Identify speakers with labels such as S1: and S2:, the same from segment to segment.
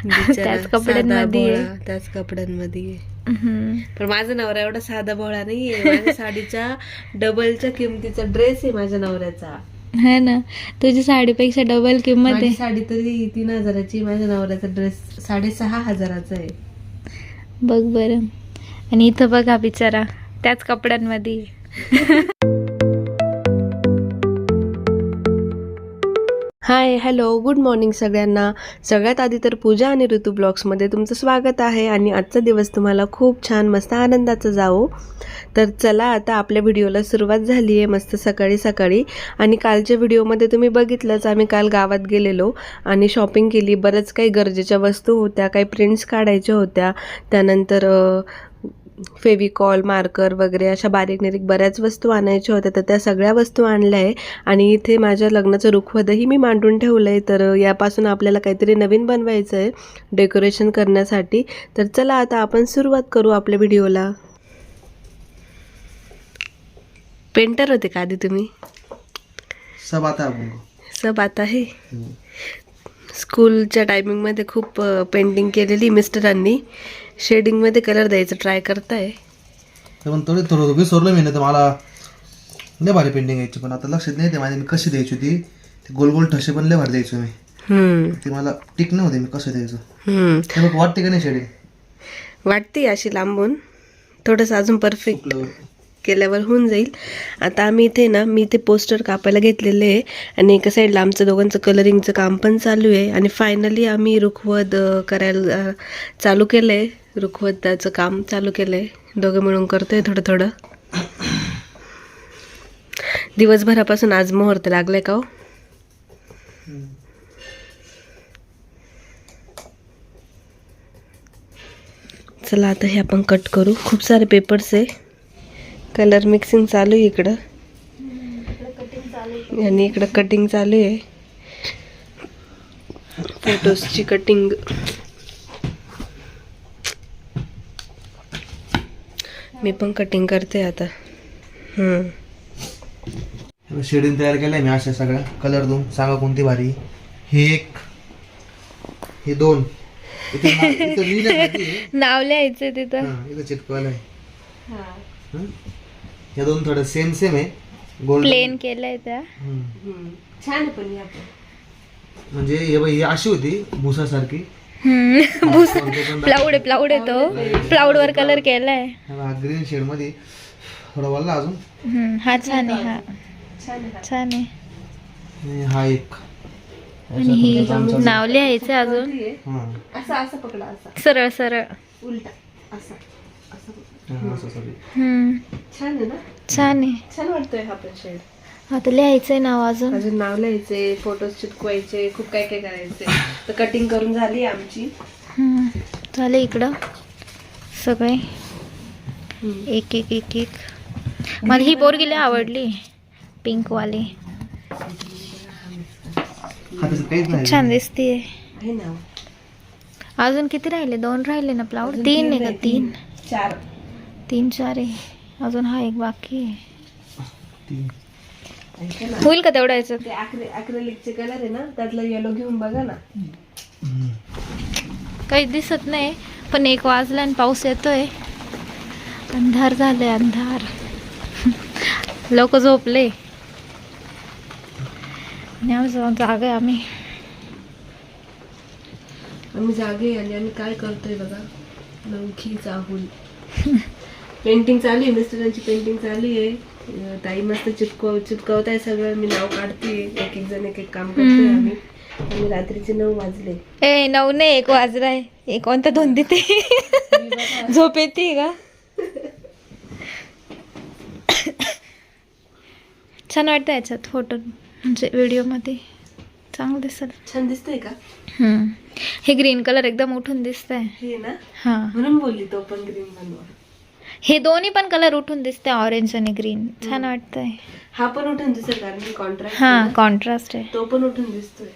S1: बिचारा
S2: त्याच कपड्यांमध्ये
S1: त्याच कपड्यांमध्ये. पण माझा नवरा एवढा साधा भोळा नाहीये. माझ्या साडीच्या डबलच्या किमतीचा ड्रेस आहे माझ्या नवऱ्याचा.
S2: है ना. तुझी साडीपेक्षा डबल किंमत आहे.
S1: साडी तरी तीन हजाराची माझ्या नवऱ्याचा ड्रेस साडेसहा हजाराचा आहे.
S2: बघ बरं. आणि इथं बघा बिचारा त्याच कपड्यांमध्ये
S1: हाय हॅलो गुड मॉर्निंग सगळ्यांना. सगळ्यात आधी तर पूजा आणि ऋतू ब्लॉग्समध्ये तुमचं स्वागत आहे आणि आजचा दिवस तुम्हाला खूप छान मस्त आनंदाचा जावो. तर चला आता आपल्या व्हिडिओला सुरुवात झाली आहे मस्त सकाळी सकाळी. आणि कालच्या व्हिडिओमध्ये तुम्ही बघितलंच आम्ही काल गावात गेलेलो आणि शॉपिंग केली. बरंच काही गरजेच्या वस्तू होत्या काही प्रिंट्स काढायच्या होत्या. त्यानंतर फेविकॉल मार्कर वगैरे अशा बारीक निरीक बऱ्याच वस्तू आणायच्या होत्या. तर त्या सगळ्या वस्तू आणल्या आहे. आणि इथे माझ्या लग्नाचं रुखवतही मी मांडून ठेवलं आहे तर यापासून आपल्याला काहीतरी नवीन बनवायचं आहे डेकोरेशन करण्यासाठी. तर चला आता आपण सुरुवात करू आपल्या व्हिडिओला. पेंटर होते का आधी तुम्ही?
S3: सब आता
S1: सब आता आहे? स्कूलच्या टायमिंगमध्ये खूप पेंटिंग केलेली मिस्टरांनी. शेडिंगमध्ये कलर द्यायचं ट्राय करताय.
S3: तर पण थोडे थोडं विसरलो मी नाही तर मला लय भारी पेंटिंग यायची पण आता लक्षात नाही ते माझी मी कशी द्यायची होती. ते गोल गोल ठसे पण लय भारी द्यायचो मी. ते मला टिक नव्हते मी कसं द्यायचो. वाटते का नाही शेडिंग
S1: वाटते अशी लांबून. थोडंसं अजून परफेक्ट केल्यावर होऊन जाईल. आता आम्ही इथे ना मी इथे पोस्टर कापायला घेतलेले आहे आणि एका साईडला आमचं दोघांचं कलरिंगचं काम पण चालू आहे आणि फायनली आम्ही रुखवत करायला चालू केलं आहे रुखवताचं काम चालू केलं आहे दोघं मिळून आहे थोडं थोडं. दिवसभरापासून आज मुहूर्त लागलाय का हो? चला आता हे आपण कट करू. खूप सारे पेपर्स आहे. कलर मिक्सिंग चालू आहे इकडं. आणि इकडं कटिंग चालू आहे. फोटोजची कटिंग मी पण कटिंग करते आता. हम्म.
S3: शेडिंग तयार केलंय मी अशा सगळ्या. कलर दोन. सांगा कोणती भारी. हे एक. हे दोन?
S2: नाव लिहायचं तिथं.
S3: हा, चिटकवायला आहे. हं? या दोन थोडं सेम सेम आहे. गोल्ड
S2: प्लेन केलंय त्या.
S1: हम्म. छान आहे पण
S3: म्हणजे हे बघ ही अशी होती भुसासारखी.
S2: प्लाउड आहे प्लाउड आहे तो. प्लाउड वर कलर केलाय.
S3: हा ग्रीन शेडमध्ये. थोडा वल्ला अजून.
S2: हम्म, हा छान आहे हा. छान आहे.
S3: आणि हा एक.
S2: आणि ही नाव लिहायचं अजून.
S3: हा.
S1: असं असं पकडा असं.
S2: सरळ सरळ.
S1: उलटा. असं असं. छान आहे ना?
S2: छान आहे.
S1: छान वाटतोय हा पण शेड
S2: आता लिहायचंय नाव अजून.
S1: अजून नाव लिहायचे फोटोज चिटकवायचे खूप काय काय करायचे. तर कटिंग करून झाली आमची.
S2: हम्म, झालं इकडं. सगळे. एक एक एक एक. मला ही पोरगी लय आवडली. पिंक वाली छान
S1: ना?
S2: अजून किती राहिले? दोन राहिले ना प्लाउड तीन आहे का तीन.
S1: चार.
S2: तीन चार आहे. अजून हा एक बाकी आहे.
S3: तीन.
S2: होईल का तेवढा
S1: ते अक्रे अक्रेलिकचे कलर आहे ना त्यातला येलो घेऊन बघा ना.
S2: काही दिसत नाही पण एक वाजला आणि पाऊस येतोय. अंधार झालाय अंधार. लोक झोपले. जागा आहे आम्ही.
S1: आम्ही जागे आणि आम्ही काय करतोय बघा? नवखी चाहूल पेंटिंग चालू आहे मिस्टरांची पेंटिंग चालू आहे. ताई मस्त चिपकव चिपकवत आहे सगळं. मी नाव काढते एक एक जण एक एक काम करतोय आम्ही. आणि रात्रीचे नऊ वाजले.
S2: ए नऊ नाही एक वाजलाय. एक कोणता दोन देते? झोप येते का? छान वाटतं याच्यात फोटो म्हणजे व्हिडिओमध्ये चांगलं दिसल.
S1: छान दिसतंय का?
S2: हम्म. हे ग्रीन कलर एकदम उठून दिसतंय.
S1: हे ना?
S2: हा.
S1: म्हणून बोलली तो पण ग्रीन बनवा.
S2: हे दोन्ही पण कलर उठून दिसते ऑरेंज आणि ग्रीन छान वाटतंय.
S1: हा पण उठून दिसेल कारण की कॉन्ट्रास्ट
S2: हा कॉन्ट्रास्ट आहे.
S1: तो पण उठून दिसतोय.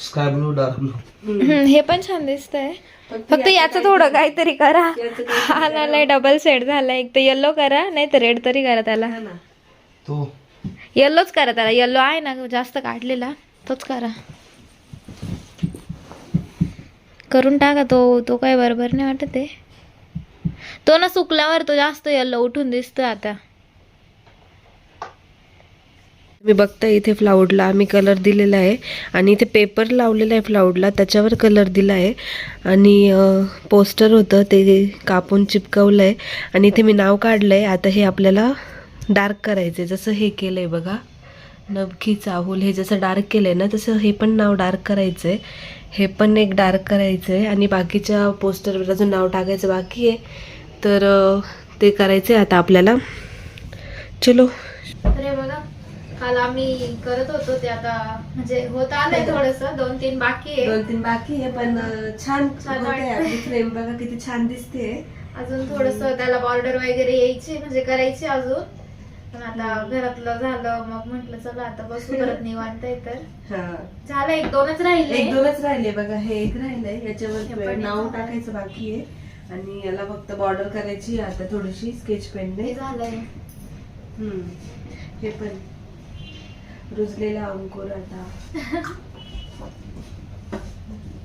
S3: स्काय ब्लू डार्क ब्लू
S2: हम्म, हे पण छान दिसतंय. फक्त याचं थोडं काहीतरी करा.
S1: याचं
S2: हा ना लय डबल सेट झाला एक तर येल्लो करा नाही तर रेड तरी करा त्याला.
S1: हा ना.
S3: तो.
S2: येल्लोच करा त्याला. येल्लो आहे ना जास्त काढलेला तोच करा. करून टाका तो. तो काय बरोबर नाही वाटत आहे. तो ना सुकल्यावर तो जास्त येल्लो उठून दिसतोय आता.
S1: मी बघता इथे फ्लाउडला आम्ही कलर दिलेला आहे. आणि इथे पेपर लावलेला आहे फ्लाउडला त्याच्यावर कलर दिला आहे. आणि पोस्टर होतं ते कापून चिपकवलं आहे. आणि इथे मी नाव काढलं आहे. आता हे आपल्याला डार्क करायचं आहे जसं हे केलं आहे बघा. नबकी चाहूल हे जसं डार्क केलं आहे ना तसं हे पण नाव डार्क करायचं आहे हे पण एक डार्क करायचं आहे आणि बाकीच्या पोस्टरवर अजून नाव टाकायचं बाकी आहे. तर ते करायचं आहे आता आपल्याला. चलो.
S2: तर हे बघा. काल आम्ही करत होतो ते आता म्हणजे होत आलंय थोडस. दोन तीन बाकी आहे.
S1: दोन तीन बाकी आहे पण छान
S2: छान
S1: फ्रेम बघा किती छान दिसते
S2: अजून थोडस त्याला बॉर्डर वगैरे यायची म्हणजे करायची अजून. पण आता घरातलं झालं मग म्हंटल चला आता बसू परत निवांत आहे तर.
S1: हा.
S2: झालं एक दोनच राहिले.
S1: एक दोनच राहिले बघा हे एक राहिलंय. याच्यावर
S2: पण
S1: नाव टाकायचं बाकी आहे. आणि याला फक्त बॉर्डर करायची आता थोडीशी स्केच पेनने
S2: हे झालंय.
S1: हे पण. रुजलेला अंकुर आता.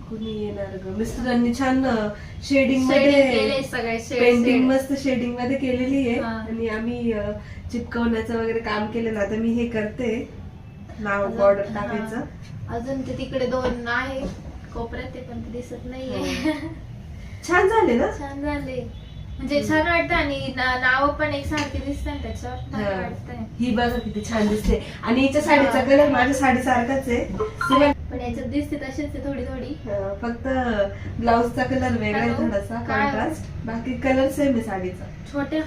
S1: कुणी येणार ग? मिस्टरांनी छान
S2: शेडिंगमध्ये
S1: पेंटिंग. मस्त शेडिंगमध्ये केलेली आहे.
S2: हा.
S1: आणि आम्ही चिपकवण्याचं वगैरे काम केलेलं. आता मी हे करते. नाव बॉर्डर
S2: हा.
S1: टाकायचं.
S2: अजून ते तिकडे दोन आहे कोपऱ्यात ते पण दिसत नाहीये.
S1: छान झाले ना?
S2: छान झाले. म्हणजे छान वाटतं आणि नाव पण एक सारखी दिसत त्याच्यावर. भारी
S1: हा.
S2: वाटतंय.
S1: ही बघा किती छान दिसते. आणि हिच्या साडीचा कलर माझ्या साडी सारखाच आहे
S2: पण याच्यात दिसते तशीच आहे थोडी थोडी.
S1: अ, फक्त ब्लाउजचा कलर वेगळा आहे? थोडासा
S2: काय?
S1: कॉन्ट्रास्ट बाकी कलर सेम आहे साडीचा.
S2: छोट्या.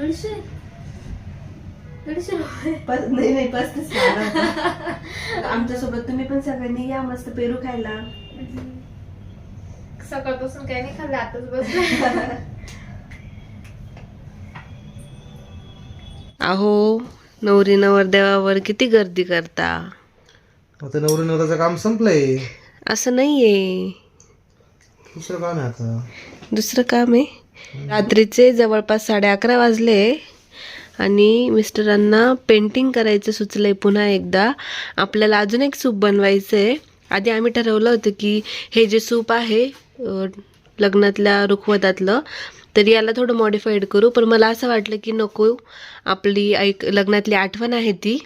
S2: दीडशे. दीडशे रुपये.
S1: प- नाही नाही पस्तीस आमच्यासोबत तुम्ही पण सगळ्यांनी या मस्त पेरू खायला.
S2: सकाळपासून काही नाही खाल्लं आताच बस
S1: अहो नवरी नवरदेवावर किती गर्दी करता.
S3: आता नवरी नवऱ्याचं काम संपलंय.
S1: असं नाहीये.
S3: दुसरं काम आहे आता.
S1: दुसरं काम आहे? रात्रीचे जवळपास साडे अकरा वाजले आणि मिस्टरांना पेंटिंग करायचं सुचलंय पुन्हा एकदा. आपल्याला अजून एक सूप बनवायचं आहे आधी आम्ही ठरवलं होतं की हे जे सूप आहे लग्नातल्या रुखवतातलं तर याला थोडं मॉडिफाईड करू. पण मला असं वाटलं की नको आपली ऐक लग्नातली आठवण आहे ती.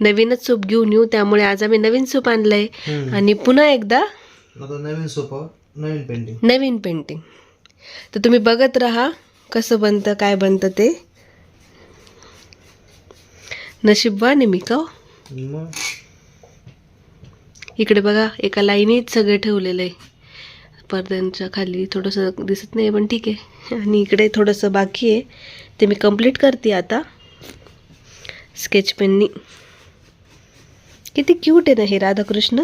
S1: नवीनच सूप घेऊन येऊ त्यामुळे आज आम्ही नवीन सूप आणलंय. आणि पुन्हा एकदा
S3: नवीन सोपं नवीन पेंटिंग
S1: नवीन पेंटिंग तर तुम्ही बघत राहा कसं बनतं काय बनतं ते. नशीबवान आहे मी का हो? इकडे बघा एका लाईनीत सगळे ठेवलेलं आहे. पडद्यांच्या खाली थोडंसं दिसत नाही पण ठीक आहे. आणि इकडे थोडंसं बाकी आहे. ते मी कंप्लीट करते आता. स्केच पेननी किती क्यूट आहे ना हे राधाकृष्ण.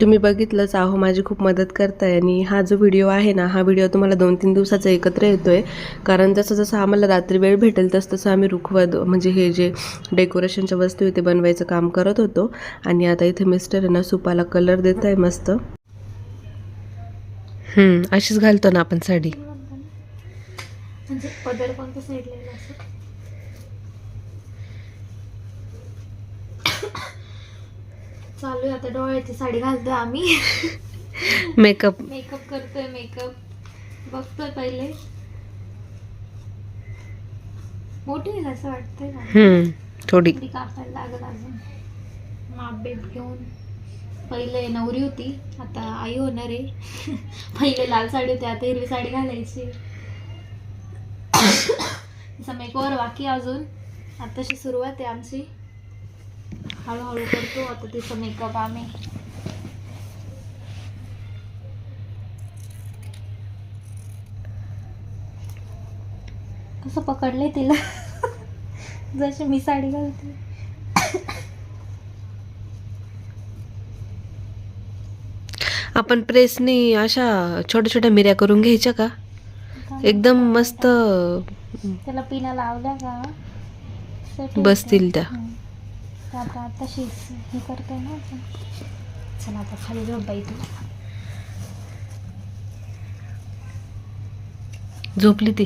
S1: तुम्ही बघितलंच आहो माझी खूप मदत करताय आणि हा जो व्हिडिओ आहे ना हा व्हिडिओ तुम्हाला दोन तीन दिवसाचा एकत्र येतोय. कारण जसं जसं आम्हाला रात्री वेळ भेटेल तसं तसं आम्ही रुखवत म्हणजे हे जे डेकोरेशनच्या वस्तू आहे ते बनवायचं काम करत होतो. आणि आता इथे मिस्टर आहे ना सुपाला कलर देत आहे मस्त. हम्म, अशीच घालतो ना आपण साडी
S2: म्हणजे पदर कोणत्या साईडला येईल असं चालू आहे आता डोळ्याची साडी घालतोय आम्ही.
S1: मेकअप
S2: मेकअप करतोय मेकअप बघतोय पहिले. मोठी आहे असं वाटतंय ना
S1: हम्म, थोडी.
S2: कापायला लागत अजून. माप बेट घेऊन. पहिले नवरी होती. आता आई होणार आहे. पहिले लाल साडी होती आता हिरवी साडी घालायची. मेकओवर बाकी अजून. आताशी सुरुवात आहे आमची. हळूहळू करतो. आता तिचा मेकअप आम्ही. कसं पकडलंय तिला? जशी मी साडी घालते.
S1: आपण प्रेसनी अशा छोट्या छोट्या मिऱ्या करून घ्यायच्या का? एकदम मस्त
S2: त्याला पिना लावल्या का.
S1: बसतील त्या.
S2: तर आता तशीच हे करते ना आपण. चला आता खाली जाऊ बाई तू.
S1: झोपली ती.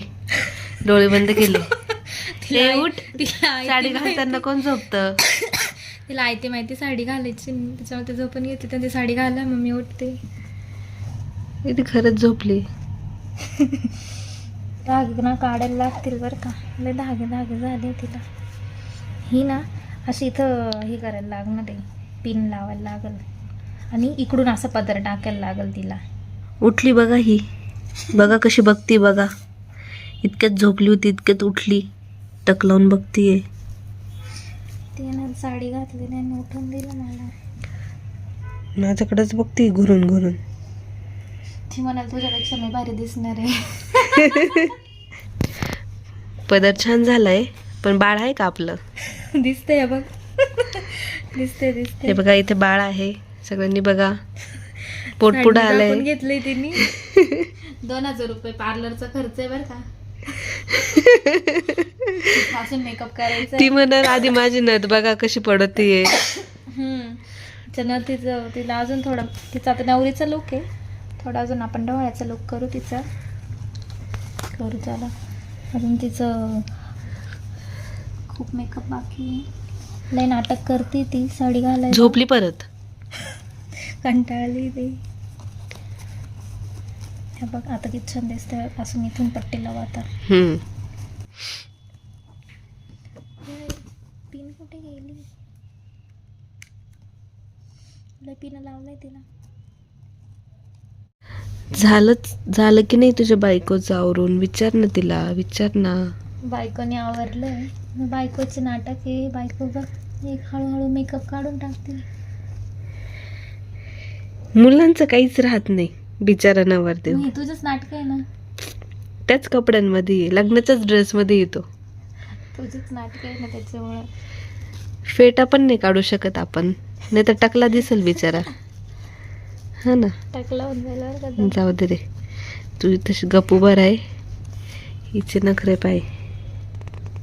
S1: डोळे बंद केले.
S2: तिला
S1: ए,
S2: आई-
S1: उठ.
S2: तिला आई-
S1: साडी घालताना कोण झोपत?
S2: तिला आयती माहिती साडी घालायची. त्याच्यामुळे ते झोपून घेते तर ती साडी घाला मम्मी उठते.
S1: ती खरंच झोपली.
S2: धागे ना काढायला लागतील बरं का. लय धागे धागे झाले तिला. ही ना अशी इथं हे करायला लागणार आहे. पिन लावायला लागल. आणि इकडून असं पदर टाकायला लागल तिला.
S1: उठली बघा ही. बघा कशी बघती बघा. इतक्यात झोपली होती इतक्यात उठली. टक लावून बघतीये.
S2: तिने साडी घातली नाही उठून दिलं मला.
S1: माझ्याकडेच बघती घुरून घुरून.
S2: ती म्हणाल तुझ्यापेक्षा मी भारी दिसणार आहे.
S1: पदर छान झालाय. पण बाळ आहे का आपलं?
S2: दिसते बघ. दिसते
S1: हे
S2: दिसते
S1: बघा इथे बाळ आहे. सगळ्यांनी बघा. पोट पुढं आलंय.
S2: घेतली तिने. दोन हजार रुपये पार्लरचा खर्च आहे बरं का. असून मेकअप करायचा
S1: ती म्हणाल आधी माझी नथ बघा कशी पडतीये.
S2: त्यानं तिचं तिला अजून थोडा तिचा आता नवरीचा लुक आहे. थोडा अजून आपण डोळ्याचा लुक करू तिचा. करू त्याला. अजून तिचं खूप मेकअप बाकी आहे. लय नाटक करते ती साडी घालायला.
S1: झोपली परत?
S2: कंटाळली ती. हे बघ आता किती छान दिसतंय. असून इथून पट्टी लावा आता
S1: हम्म.
S2: पिन कुठे गेली? लय पिन लावलंय तिला.
S1: झालंच झालं की नाही तुझ्या बायकोचं आवरून? विचार ना तिला विचार ना.
S2: बायकोने आवरलंय. मग बायकोचे नाटक आहे. बायको बघ. एक हळूहळू मेकअप काढून टाकते.
S1: मुलांचं काहीच राहत नाही. बिचारा नवरदेव
S2: तुझंच नाटक आहे ना?
S1: त्याच कपड्यांमध्ये ये, लग्नाच्याच ड्रेसमध्ये येतो.
S2: तुझंच नाटक आहे ना त्याच्यामुळं?
S1: फेटा पण नाही काढू शकत आपण. नाही तर टकला दिसेल बिचारा. हा ना?
S2: टाकला होऊन जाईल बरं का तो.
S1: जाऊ दे रे. तू तशी गप उभं आहे हिचे नखरे पाय.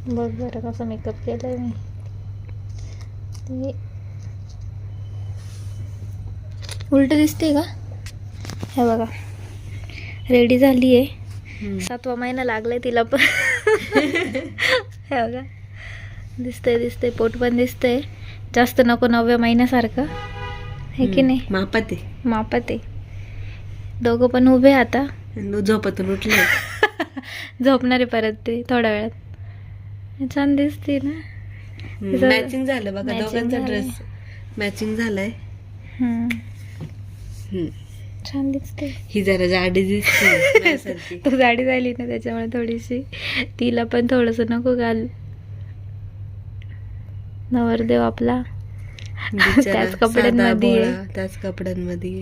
S2: बघ बरं कसं मेकअप केलंय मी. ते उलट दिसते का? हे बघा. रेडी झाली आहे सातवा महिना लागलाय तिला पण. हे बघा. दिसतंय दिसतंय पोट पण दिसतंय. जास्त नको नवव्या महिन्यासारखं. हे की नाही?
S1: मापात आहे.
S2: मापात आहे. दोघं पण उभे आता.
S1: आणि झोपातून उठले
S2: झोपणारे परत ते थोड्या वेळात. छान दिसते ना.
S1: मॅचिंग झालं बघा दोघांचा. ड्रेस मॅचिंग झालाय.
S2: छान दिसते.
S1: ही जरा जाडी दिसते.
S2: तू जाडी झाली ना त्याच्यामुळे थोडीशी. तिला पण थोडस नको घाल. नवरदेव आपला. त्याच कपड्यांमध्ये
S1: त्याच कपड्यांमध्ये.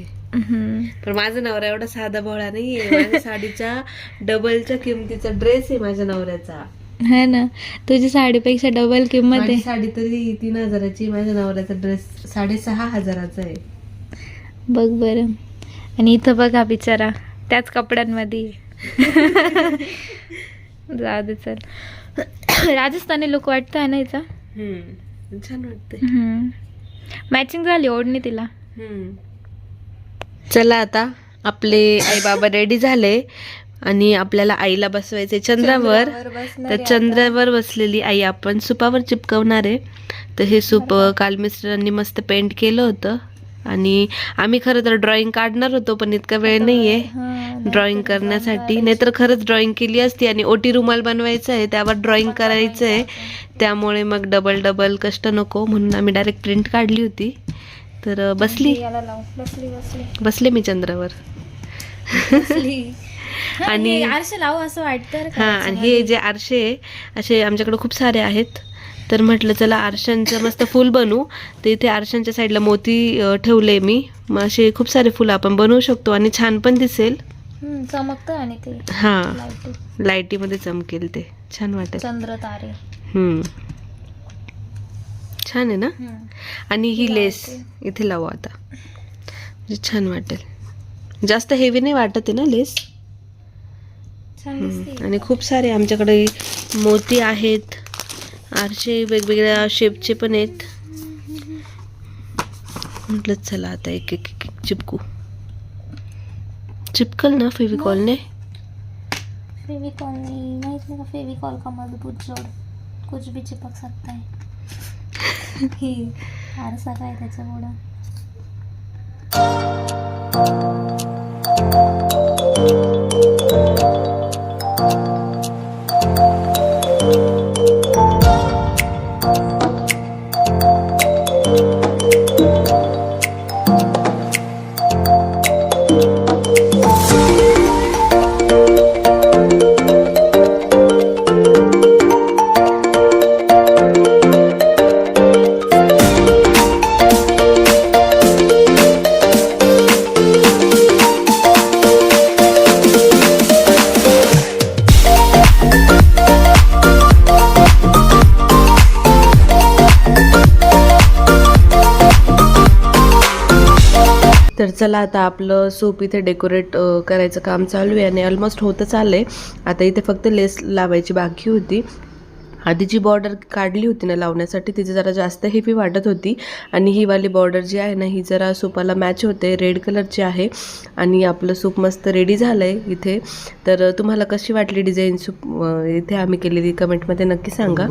S1: पण माझा नवरा एवढा साधा भोळा नाहीये. माझ्या साडीच्या डबलच्या किमतीचा ड्रेस आहे माझ्या नवऱ्याचा.
S2: है ना. तुझी साडीपेक्षा डबल किंमत
S1: माझी
S2: आहे.
S1: साडी तरी तीन हजाराची माझ्या नवऱ्याचा ड्रेस साडेसहा हजाराचा आहे.
S2: बघ बरं. आणि इथं बघा बिचारा. त्याच कपड्यांमध्ये. जाऊ दे चल. राजस्थानी लुक वाटतं आहे ना हिचा?
S1: हम्म. छान वाटतंय.
S2: मॅचिंग झाली ओढणी तिला.
S1: हम्म. चला आता. आपले आई बाबा रेडी झाले. आणि आपल्याला आईला बसवायचे चंद्रावर. तर चंद्रावर बसलेली आई आपण सुपावर चिपकवणार आहे. तर हे सूप काल मिस्टरांनी मस्त पेंट केलं होतं. आणि आम्ही खरं तर ड्रॉइंग काढणार होतो पण इतका वेळ नाहीये. ड्रॉइंग करण्यासाठी. नाहीतर खरंच ड्रॉइंग केली असती आणि ओटी रुमाल बनवायचं आहे त्यावर ड्रॉइंग करायचं आहे. त्यामुळे मग डबल डबल कष्ट नको म्हणून आम्ही डायरेक्ट प्रिंट काढली होती. तर बसली.
S2: बसली बसली.
S1: बसले मी चंद्रावर.
S2: बसली.
S1: आणि-
S2: आरशे लावू असं वाटतं
S1: हा आणि हे जे आरशे आहे, असे आमच्याकडे खूप सारे आहेत. तर म्हटलं चला आरशांचं मस्त फुल बनवू तर इथे आरशांच्या साईडला मोती ठेवले मी. मग असे खूप सारे फुलं आपण बनवू शकतो आणि छान पण दिसेल.
S2: चमकतं आणि ते
S1: हा
S2: लाईटी.
S1: लाईटीमध्ये चमकेल ते. छान वाटेल.
S2: चंद्र तारे.
S1: हम्म. छान आहे ना. आणि ही लेस. इथे लावू आता. म्हणजे छान वाटेल. जास्त हेवी नाही वाटत आहे ना लेस? हम्म. आणि खूप सारे आमच्याकडे मोती आहेत. आरसे वेगवेगळ्या शेपचे पण आहेत. म्हटलं चला आता एक एक एक एक चिपकू. चिपकल ना फेविकॉलने
S2: फेविकॉल नहीं. माहीत नहीं फेविकॉल का मजबूत जोड़? कुछ भी चिपक सकता है. ही आरसा काय त्याच्यामुळं?
S1: तर आता आपलं सूप इथे डेकोरेट करायचं काम चालू आहे आणि ऑलमोस्ट होतं चाललंय आता इथे फक्त लेस लावायची बाकी होती. आधी जी बॉर्डर काढली होती ना लावण्यासाठी तिची जरा जास्त हेवी वाटत होती. आणि ही वाली बॉर्डर जी आहे ना ही जरा सूपाला मॅच होते. रेड कलरची आहे. आणि आपलं सूप मस्त रेडी झालं आहे इथे. तर तुम्हाला कशी वाटली डिझाईन सूप इथे आम्ही केलेली? कमेंटमध्ये नक्की सांगा.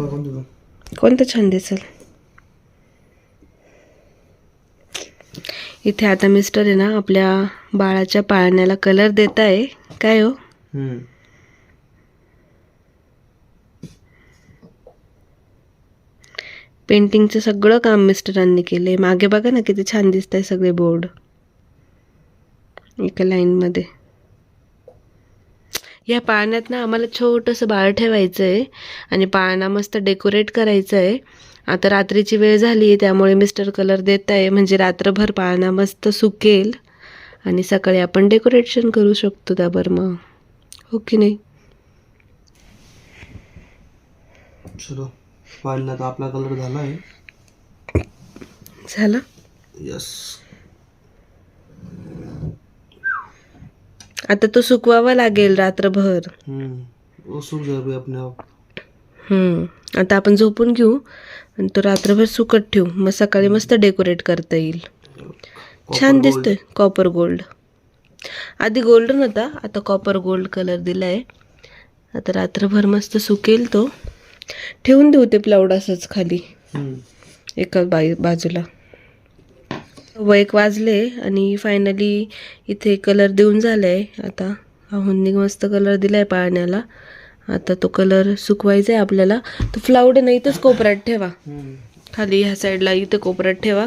S1: कोणतं छान दिसेल? इथे आता मिस्टर आहे ना आपल्या बाळाच्या पाळण्याला कलर देत आहे काय हो. पेंटिंगचं सगळं काम मिस्टरांनी केले मागे बघा ना किती छान दिसत आहे सगळे बोर्ड एका लाईनमध्ये या पाळण्यात ना आम्हाला छोटंसं बाळ ठेवायचं आहे आणि पाळणा मस्त डेकोरेट करायचं आहे आता रात्रीची वेळ झाली आहे त्यामुळे मिस्टर कलर देत आहे. म्हणजे रात्रभर पाळणा मस्त सुकेल. आणि सकाळी आपण डेकोरेशन करू शकतो त्यावर मग. हो की नाही?
S3: चलो पाहिलं तर आपला कलर झाला आहे.
S1: झालं?
S3: यस
S1: आता तो सुकवावा लागेल रात्रभर. हम्म. आता आपण झोपून घेऊ. आणि तो रात्रभर सुकत ठेवू. मग सकाळी मस्त डेकोरेट करता येईल. छान दिसतोय. कॉपर गोल्ड आधी गोल्डन होता. आता कॉपर गोल्ड कलर दिलाय. आता रात्रभर मस्त सुकेल तो. ठेवून देऊ ते प्लाउड असंच खाली. एका बाई बाजूला. व एक वाजले आणि फायनली इथे कलर देऊन झालाय. आता आहुंनी मस्त कलर दिलाय पाळण्याला. आता तो कलर सुकवायचा आहे आपल्याला. तो फ्लाउड ना इथंच कोपऱ्यात ठेवा. खाली ह्या साईडला इथं कोपऱ्यात ठेवा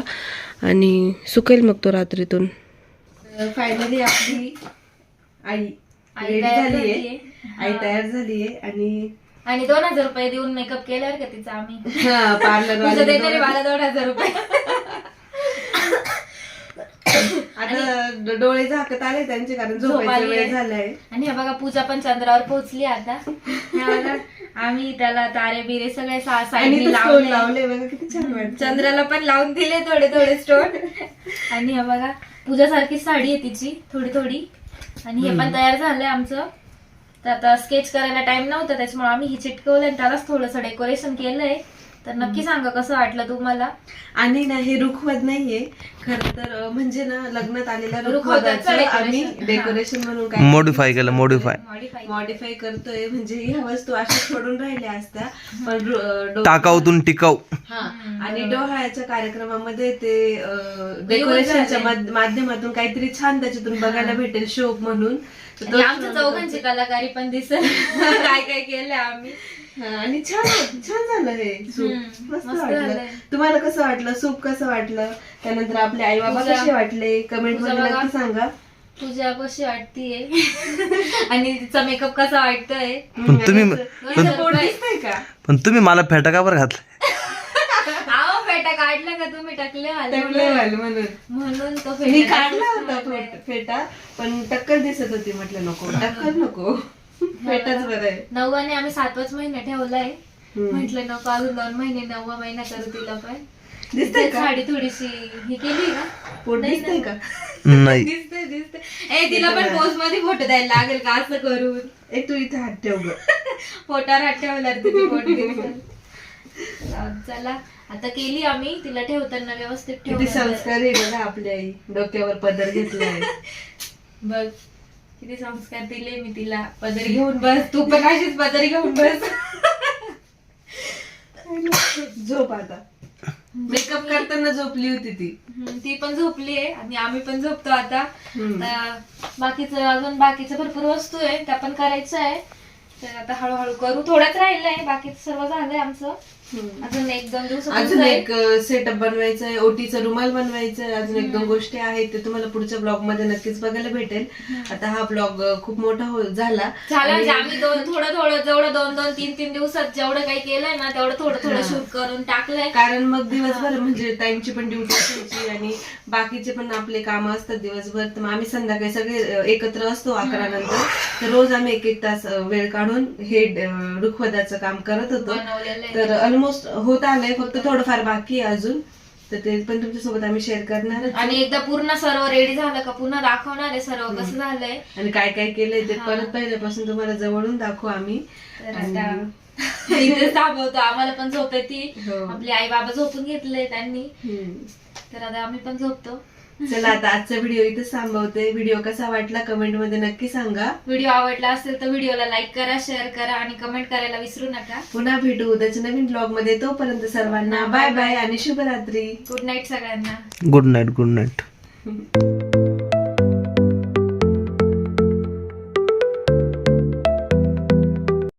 S1: आणि सुकेल मग तो रात्रीतून. फायनली आपली आई
S2: आई तयार
S1: झालीये. आई तयार झालीये आणि
S2: आणि दोन हजार रुपये देऊन मेकअप केल्यावर का तिचा आम्ही?
S1: हा पार्लर
S2: मला दोन हजार रुपये.
S1: आता डोळे झाकत आले त्यांचे कारण झोपायचा वेळ. झालाय.
S2: आणि हे बघा पूजा पण चंद्रावर पोहोचली आता. हे बघा, आम्ही त्याला तारे बिरे सगळे
S1: आणि
S2: साईडनी लावले.
S1: लावले बघा किती छान वाटत
S2: चंद्राला पण लावून दिले थोडे थोडे स्टोन आणि हे बघा पूजा सारखी साडी आहे तिची थोडी थोडी. आणि हे पण तयार झालंय आमचं. तर आता स्केच करायला टाइम नव्हता त्याच्यामुळे आम्ही ही चिटकवलं आणि त्यालाच थोडंसं डेकोरेशन केलंय. तर नक्की सांगा कसं वाटलं तुम्हाला?
S1: आणि ना हे रुखवत नाहीये. खर तर म्हणजे ना लग्नात आलेल्या
S2: रुखवताचं.
S1: आम्ही. डेकोरेशन म्हणून काय
S3: मॉडिफाय केलं मॉडिफाय
S2: मॉडिफाय
S1: मॉडिफाय करतोय म्हणजे ह्या वस्तू अशा पडून राहिल्या असत्या. पण रु- अं, डो-
S3: टाकाऊतून टिकाऊ.
S1: हा. आणि डोहाळ्याच्या कार्यक्रमामध्ये ते डेकोरेशनच्या माध्यमातून काहीतरी छान त्याच्यातून बघायला भेटेल शोक म्हणून. तर तो
S2: आणि आमच्या चौघांची कलाकारी पण दिसेल काय काय केलंय आम्ही?
S1: आणि छान छान झालं हे सूप. मस्त वाटलं. तुम्हाला कसं वाटलं? सूप कसं वाटलं? त्यानंतर आपले आई बाबा कसे वाटले?
S2: कमेंटमध्ये.
S1: नक्की सांगा.
S2: पूजा कशी वाटतीये? आणि तिचा मेकअप कसा वाटतोय?
S3: पण तुम्ही
S1: पोट दिसतंय का?
S3: पण तुम्ही मला फेटा का बरं घातला
S2: आहो फेटा काढला का तुम्ही? टाकले मला
S1: टकले म्हणून.
S2: म्हणून तो
S1: मी
S2: फेटा
S1: काढला होता फेट- फेटा पण टक्कल दिसत होती म्हटलं नको टक्कल नको. फेटाच बरं आहे.
S2: नववाने आम्ही सातवाच महिना ठेवलाय. म्हटलं नको अजून दोन महिने नववा महिना करू तिला पण.
S1: दिसतंय
S2: ते
S1: का?
S2: साडी थोडीशी ही केली का
S1: पोट
S2: नाही,
S1: दिसतंय का?
S3: नाही.
S2: दिसते दिसते ए तिला पण पोजमध्ये फोटो द्यायला लागेल का असं करून?
S1: एक तू इथे हात ठेव ग.
S2: फोटावर हात ठेवला दिसेल. चला. आता केली आम्ही. तिला ठेवताना व्यवस्थित
S1: किती
S2: ठेवलं
S1: संस्कार आहे बघा आपल्या आई. डोक्यावर पदर घेतलाय.
S2: बघ. किती संस्कार दिले मी तिला. पदर घेऊन बस. तू पण अशीच पदर घेऊन बस.
S1: झोप आता. मेकअप करताना झोपली होती ती.
S2: ती पण झोपली आहे आणि आम्ही पण झोपतो आता. बाकीचं अजून बाकीचं भरपूर वस्तू आहे त्या पण करायचं आहे. तर आता हळूहळू करू. थोडंच राहिलंय बाकीचं सर्व झालंय आमचं. अजून एक दोन दिवसात
S1: अजून. एक सेटअप बनवायचा आहे ओटीचा रुमाल बनवायचा आहे अजून एक दोन गोष्टी आहेत ते तुम्हाला पुढच्या ब्लॉगमध्ये नक्कीच बघायला भेटेल. आता हा ब्लॉग खूप मोठा हो झाला.
S2: झालं म्हणजे आम्ही दोन थोडं थोडं जेवढं दोन दोन तीन तीन दिवसात जेवढं काही केलंय ना तेवढं थोडं थोडं शूट करून टाकलंय.
S1: कारण मग दिवसभर म्हणजे टाइमची पण ड्युटी असायची आणि बाकीचे पण आपले काम असतात दिवसभर. तर मग आम्ही संध्याकाळी सगळे एकत्र असतो अकरा नंतर. तर रोज आम्ही एक एक तास वेळ काढून हे अ, रुखवताचं काम करत होतो. तर ऑलमोस्ट होत आलंय फक्त थोडंफार बाकी आहे अजून. तर ते पण तुमच्यासोबत आम्ही शेअर करणार
S2: आणि एकदा पूर्ण सर्व रेडी झालं का पुन्हा दाखवणार आहे सर्व कसं झालंय.
S1: आणि काय काय केलंय ते परत पहिल्यापासून तुम्हाला जवळून दाखवू आम्ही.
S2: तर आता इथेच थांबवतो. आम्हाला पण झोप येते.
S1: हो.
S2: आपले आई बाबा झोपून घेतले त्यांनी.
S1: हम्म.
S2: तर आता आम्ही पण झोपतो.
S1: चला आता आजचा व्हिडिओ इथेच थांबवते. व्हिडिओ कसा वाटला कमेंटमध्ये नक्की सांगा.
S2: व्हिडिओ आवडला असेल तर व्हिडिओला लाईक करा शेअर करा आणि कमेंट करायला विसरू नका.
S1: पुन्हा भेटू उद्याच्या नवीन ब्लॉगमध्ये. तोपर्यंत सर्वांना बाय बाय आणि शुभरात्री.
S2: गुड नाईट सगळ्यांना.
S3: Good night good night